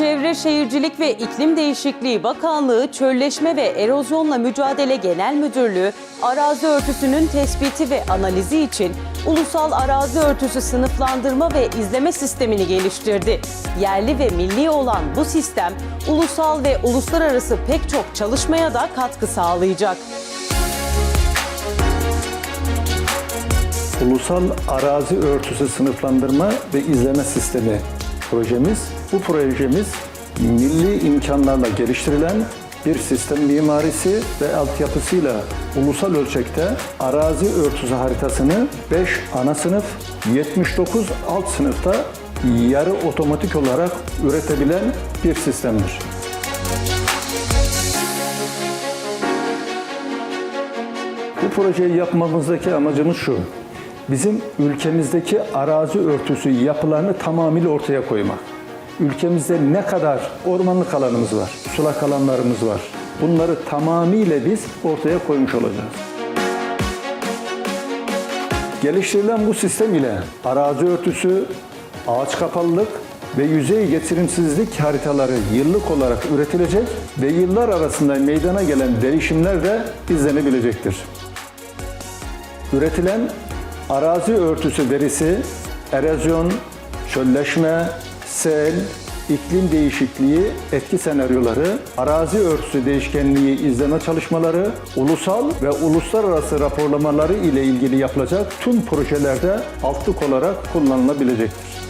Çevre Şehircilik ve İklim Değişikliği Bakanlığı Çölleşme ve Erozyonla Mücadele Genel Müdürlüğü arazi örtüsünün tespiti ve analizi için ulusal arazi örtüsü sınıflandırma ve izleme sistemini geliştirdi. Yerli ve milli olan bu sistem ulusal ve uluslararası pek çok çalışmaya da katkı sağlayacak. Ulusal Arazi Örtüsü Sınıflandırma ve İzleme Sistemi projemiz. Bu projemiz milli imkanlarla geliştirilen bir sistem mimarisi ve altyapısıyla ulusal ölçekte arazi örtüsü haritasını 5 ana sınıf, 79 alt sınıfta yarı otomatik olarak üretebilen bir sistemdir. Bu projeyi yapmamızdaki amacımız şu. Bizim ülkemizdeki arazi örtüsü yapılarını tamamıyla ortaya koymak. Ülkemizde ne kadar ormanlık alanımız var, sulak alanlarımız var. Bunları tamamıyla biz ortaya koymuş olacağız. Geliştirilen bu sistem ile arazi örtüsü, ağaç kapalılık ve yüzey getirimsizlik haritaları yıllık olarak üretilecek ve yıllar arasında meydana gelen değişimler de izlenebilecektir. Üretilen arazi örtüsü verisi, erozyon, çölleşme, sel, iklim değişikliği etki senaryoları, arazi örtüsü değişkenliği izleme çalışmaları, ulusal ve uluslararası raporlamaları ile ilgili yapılacak tüm projelerde altlık olarak kullanılabilecektir.